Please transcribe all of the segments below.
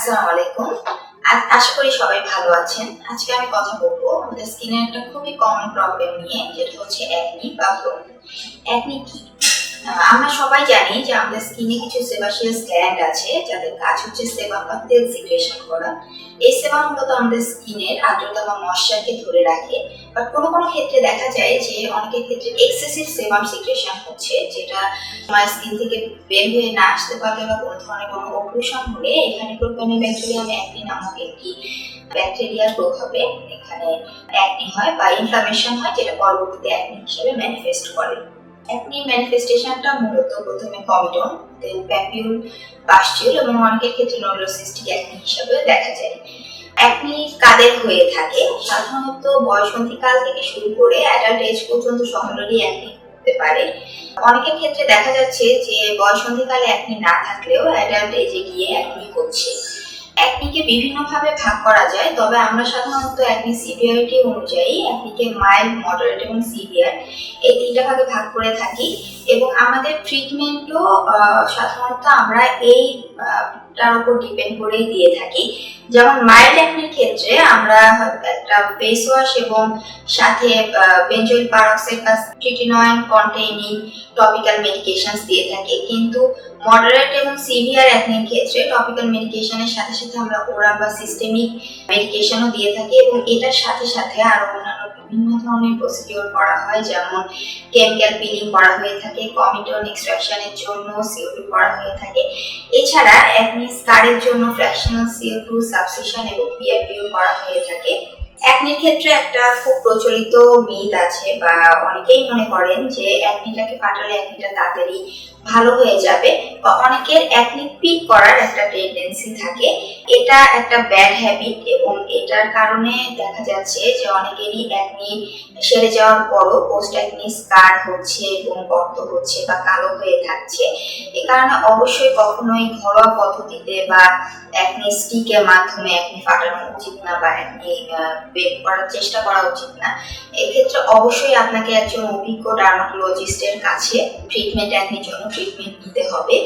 আসসালামু আলাইকুম। আশা করি সবাই ভালো আছেন। আজকে আমি কথা বলব আমাদের স্কিনের একটা খুবই কমন প্রবলেম নিয়ে, যেটা হচ্ছে অ্যাকনি বা অ্যাকনি কি? আমরা সবাই জানি যে আমাদের স্কিনে কিছু সেবাসিয়াস গ্ল্যান্ড আছে, যাদের কাজ হচ্ছে সেবাম বা তেল সিক্রেশন করা। এই সেবাম মূলত আমাদের স্কিনের আর্দ্রতা বা ময়শ্চারকে ধরে রাখে। বাট কোনো কোনো ক্ষেত্রে দেখা যায় যে অনেকের ক্ষেত্রে এক্সেসিভ সেবাম সিক্রেশন হচ্ছে, যেটা আমার স্কিন থেকে বের হয়ে না আসতে পারলে বা কোনো ধরনের কোনো অপারেশন হলে এখানে প্রোপানি ব্যাকটেরিয়াম অ্যাকনি নামক একটি ব্যাকটেরিয়ার প্রভাবে এখানে অ্যাকনি হয় বা ইনফ্লামেশন হয়, যেটা পরবর্তীতে অ্যাকনি হিসেবে ম্যানিফেস্ট করে। অ্যাকনি ম্যানিফেস্টেশনটা মূলত প্রথমে কমিডন দেন প্যাপিউল পাস্টিউল এবং অনেকের ক্ষেত্রে নোলোসিস্টিক অ্যাকনি হিসেবে দেখা যায়। অ্যাকনি কাদের হয়ে থাকে? সাধারণত বয়সন্ধিকাল থেকে শুরু করে অ্যাডাল্ট এজ পর্যন্ত সকলেরই একই হতে পারে। অনেকের ক্ষেত্রে দেখা যাচ্ছে যে বয়সন্ধিকালে একই না থাকলেও অ্যাডাল্ট এজে গিয়ে একই হচ্ছে অ্যাকনিকে বিভিন্নভাবে ভাগ করা যায়, তবে আমরা সাধারণত অ্যাকনি সিভিয়ারিটি অনুযায়ী অ্যাকনিকে মাইল্ড মডারেট এবং সিভিয়ার এই তিনটা ভাগে ভাগ করে থাকি। এবং আমাদের ট্রিটমেন্টও সাধারণত আমরা এই তার উপর ডিপেন্ড করেই দিয়ে থাকি। যেমন মাইল্ড অ্যাকনির ক্ষেত্রে আমরা একটা ফেস ওয়াশ এবং সাথে বেঞ্জয়েল পারক্সাইড বা ট্রিটিনয়েন কন্টেইনিং টপিক্যাল মেডিকেশনস দিয়ে থাকি। কিন্তু মডারেট এবং সিভিয়ার অ্যাকনির ক্ষেত্রে টপিক্যাল মেডিকেশনের সাথে সাথে আমরা ওরাল বা সিস্টেমিক মেডিকেশনও দিয়ে থাকি এবং এটার সাথে সাথে আরও অন্যান্য বিভিন্ন ধরনের প্রসিডিওর করা হয়, যেমন কেমিক্যাল পিলিং করা হয়ে থাকে কমিটন এক্সট্রাকশনের জন্য সিওটু করা হয়ে থাকে। এছাড়া অ্যাডমিস স্কারের জন্য ফ্র্যাকশনাল সিও2 সাবসিশন এবং পিআরপিও করা হয়ে থাকে। অ্যাকনির ক্ষেত্রে একটা খুব প্রচলিত মিথ আছে বা অনেকেই মনে করেন যে অ্যাকনিটাকে কাটালে অ্যাকনিটা তাড়াতাড়ি ভালো হয়ে যাবে বা অনেকের অ্যাকনি পিক করার একটা টেন্ডেন্সি থাকে। এটা একটা ব্যাড হ্যাবিট এবং এটার কারণে দেখা যাচ্ছে যে অনেকেরই অ্যাকনি সেরে যাওয়ার পরও পোস্ট অ্যাকনি স্কার হচ্ছে এবং গর্ত হচ্ছে বা কালো হয়ে থাকছে। এ কারণে অবশ্যই কখনোই ঘরোয়া পদ্ধতিতে বা অ্যাকনি স্টিকের মাধ্যমে অ্যাকনি ফাটানো উচিত না বা অ্যাকনি বের করার চেষ্টা করা উচিত না। এক্ষেত্রে অবশ্যই আপনাকে একজন অভিজ্ঞ ডার্মাটোলজিস্টের কাছে ট্রিটমেন্ট অ্যাকনির জন্য ট্রিটমেন্ট নিতে হবে।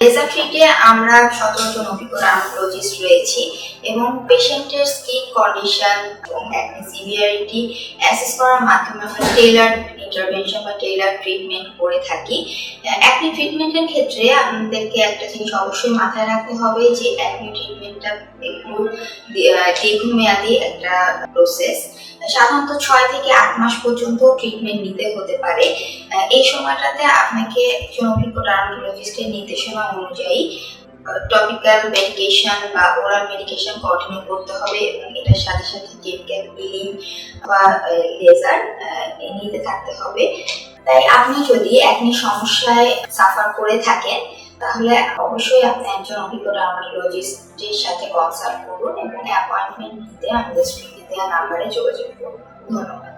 লেজার ট্রিটে আমরা সতেরো অভিজ্ঞ ডার্মাটোলজিস্ট রয়েছি এবং পেশেন্টের স্কিন কন্ডিশন এবং অ্যাকনি সিভিয়ারিটি অ্যাসেস করার মাধ্যমে আমরা টেইলার ইন্টারভেনশন বা টেইলার ট্রিটমেন্ট করে থাকি। অ্যাকনি ট্রিটমেন্টের ক্ষেত্রে আপনাদেরকে একটা জিনিস অবশ্যই মাথায় রাখতে হবে যে অ্যাকনি ট্রিটমেন্টটা একটু দীর্ঘমেয়াদী একটা প্রসেস সাধারণত ছয় থেকে আট মাস পর্যন্ত ট্রিটমেন্ট নিতে হতে পারে। এই সময়টাতে আপনাকে একজন অভিজ্ঞ ডার্মাটোলজিস্টের নির্দেশনা অনুযায়ী টপিক্যাল মেডিকেশন বা ওরাল মেডিকেশন কন্টিনিউ করতে হবে এবং এটার সাথে সাথে কেমিক্যাল পিলিং বা লেজার নিতে থাকতে হবে। তাই আপনি যদি একনি সমস্যায় সাফার করে থাকেন, তাহলে অবশ্যই আপনি একজন অভিজ্ঞ ডার্মাটোলজিস্টের সাথে কনসাল্ট করুন এবং অ্যাপয়েন্টমেন্ট নিতে আমাদের স্ক্রিনে দেওয়া নাম্বারে যোগাযোগ করুন। ধন্যবাদ।